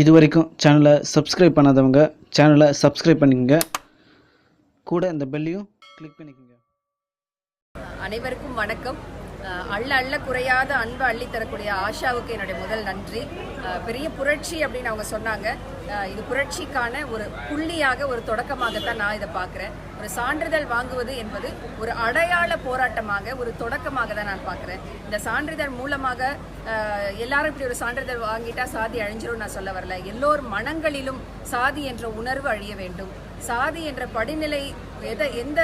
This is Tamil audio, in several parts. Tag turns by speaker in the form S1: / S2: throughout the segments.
S1: இது வரைக்கும் சேனலை சப்ஸ்கிரைப் பண்ணாதவங்க சேனலை சப்ஸ்கிரைப் பண்ணிக்கங்க. கூட இந்த பெல்லையும் கிளிக் பண்ணிக்கோங்க.
S2: அனைவருக்கும் வணக்கம். அள்ள அள்ள குறையாத அன்பு அள்ளி தரக்கூடிய ஆஷாவுக்கு என்னுடைய முதல் நன்றி. பெரிய புரட்சி அப்படின்னு அவங்க சொன்னாங்க. இது புரட்சிக்கான ஒரு புள்ளியாக ஒரு தொடக்கமாகத்தான் நான் இதை பார்க்குறேன். ஒரு சான்றிதழ் வாங்குவது என்பது ஒரு அடையாள போராட்டமாக ஒரு தொடக்கமாக தான் நான் பார்க்குறேன். இந்த சான்றிதழ் மூலமாக எல்லாரும் இப்படி ஒரு சான்றிதழ் வாங்கிட்டா சாதி அழிஞ்சிரும் நான் சொல்ல வரல. எல்லோர் மனங்களிலும் சாதி என்ற உணர்வு அழிய வேண்டும். சாதி என்ற படிநிலை எதை எந்த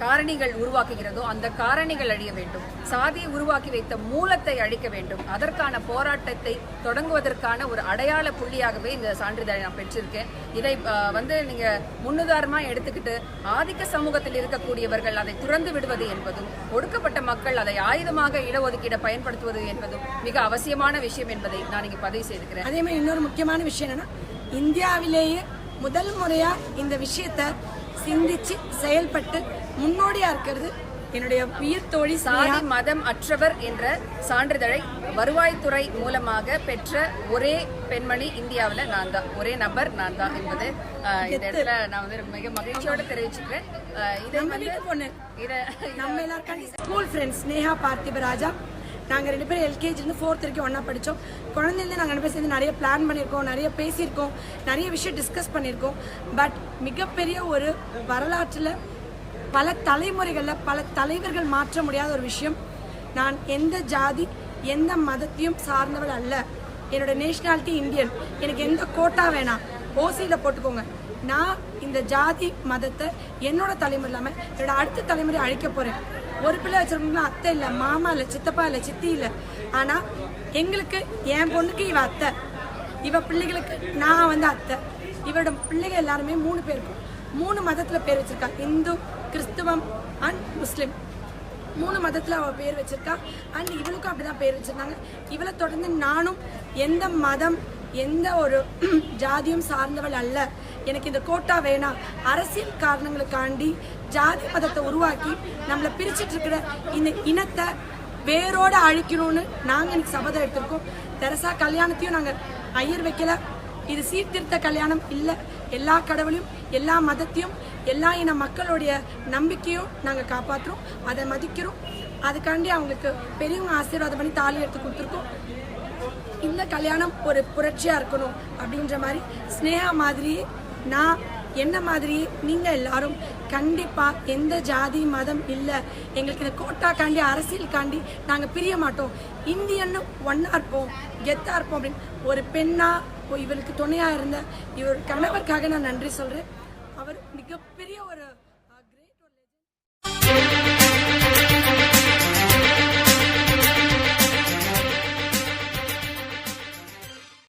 S2: காரணிகள் உருவாக்குகிறதோ அந்த காரணிகள் அழிய வேண்டும். சாதியை உருவாக்கி வைத்த மூலத்தை அழிக்க வேண்டும். அதற்கான போராட்டத்தை தொடங்குவதற்கான ஒரு அடையாள புள்ளியாகவே இந்த சான்றிதழை நான் பெற்றிருக்கேன். இதை வந்து நீங்க முன்னுதாரணமாக எடுத்துக்கிட்டு ஆதிக்க சமூகத்தில் இருக்கக்கூடியவர்கள் அதை துறந்து விடுவது என்பதும் ஒடுக்கப்பட்ட மக்கள் அதை ஆயுதமாக இடஒதுக்கீட பயன்படுத்துவது என்பதும் மிக அவசியமான விஷயம் என்பதை நான் இங்கே பதிவு செய்திருக்கிறேன்
S3: அதே மாதிரி இன்னொரு முக்கியமான விஷயம் என்னன்னா இந்தியாவிலேயே முதல் முறையா இந்த விஷயத்த சிந்திச்சு செயல்பட்டு முன்னோடியா இருக்கிறது என்னுடைய உயிர் தோழி
S2: சாதி மதம் அற்றவர் என்ற சான்றிதழை வருவாய்த்துறை மூலமாக பெற்ற ஒரே பெண்மணி இந்தியாவுல நான் தான். ஒரே நபர் நான் தான் என்பது இந்த இடத்துல நான் வந்து மிக மகிழ்ச்சியோட தெரிவிச்சுக்கிறேன். இதை
S3: பொண்ணு.
S2: இதை
S3: நம்ம எல்லாருக்காண்டி ஸ்கூல் ஃப்ரெண்ட்ஸ் ஸ்னேகா பார்த்திபராஜா. நாங்கள் ரெண்டு பேரும் எல்கேஜிலேருந்து ஃபோர்த் வரைக்கும் ஒன்றா படித்தோம் குழந்தைலேருந்து நாங்கள் ரெண்டு பேரும் சேர்ந்து நிறைய பிளான் பண்ணியிருக்கோம் நிறைய பேசியிருக்கோம் நிறைய விஷயம் டிஸ்கஸ் பண்ணியிருக்கோம். பட் மிகப்பெரிய ஒரு வரலாற்றில் பல தலைமுறைகளில் பல தலைவர்கள் மாற்ற முடியாத ஒரு விஷயம் நான் எந்த ஜாதி எந்த மதத்தையும் சார்ந்தவள் அல்ல. என்னோட நேஷ்னாலிட்டி இந்தியன் எனக்கு எந்த கோட்டா வேணாம். ஓசியில் போட்டுக்கோங்க. நான் இந்த ஜாதி மதத்தை என்னோட தலைமுறை இல்லாமல் என்னோட அடுத்த தலைமுறை அழிக்க போகிறேன் ஒரு பிள்ளை வச்சிருக்கவங்களும் அத்தை இல்லை மாமா இல்லை சித்தப்பா இல்லை சித்தி இல்லை. ஆனால் எங்களுக்கு என் பொண்ணுக்கு இவ அத்தை. இவ பிள்ளைகளுக்கு நான் வந்து அத்தை. இவரோட பிள்ளைங்க எல்லாருமே மூணு பேர் இருக்கும். மூணு மதத்தில் பேர் வச்சுருக்கா. இந்து கிறிஸ்துவம் அண்ட் முஸ்லீம். மூணு மதத்தில் அவள் பேர் வச்சுருக்கா. அண்ட் இவளுக்கும் அப்படிதான் பேர் வச்சுருந்தாங்க. இவளை தொடர்ந்து நானும் எந்த மதம் எந்த ஒரு ஜாதியும் சார்ந்தவள் அல்ல. எனக்கு இந்த கோட்டா வேணாம். அரசியல் காரணங்களுக்காண்டி ஜாதி மதத்தை உருவாக்கி நம்மளை பிரிச்சுட்டு இருக்கிற இந்த இனத்தை வேரோட அழிக்கணும்னு நாங்கள் எனக்கு சபதம் எடுத்திருக்கோம். தெரசா கல்யாணத்தையும் நாங்கள் ஐயர் வைக்கல. இது சீர்திருத்த கல்யாணம் இல்லை. எல்லா கடவுளையும் எல்லா மதத்தையும் எல்லா இன மக்களுடைய நம்பிக்கையும் நாங்கள் காப்பாற்றுறோம் அதை மதிக்கிறோம். அதுக்காண்டி அவங்களுக்கு பெரியவங்க ஆசீர்வாதம் பண்ணி தாலி எடுத்து கொடுத்துருக்கோம். இந்த கல்யாணம் ஒரு புரட்சியா இருக்கணும் அப்படின்ற மாதிரி ஸ்னேகா மாதிரி நான் என்ன மாதிரி நீங்க எல்லாரும் கண்டிப்பா எந்த ஜாதி மதம் இல்ல எங்களுக்கு இந்த கோட்டாக்காண்டி அரசியலுக்காண்டி நாங்க பிரிய மாட்டோம். இந்தியன்னு ஒன்னா இருப்போம் கெத்தா இருப்போம் அப்படின்னு. ஒரு பெண்ணா இவருக்கு துணையா இருந்த இவர் கணவருக்காக நான் நன்றி சொல்றேன். அவர் மிகப்பெரிய ஒரு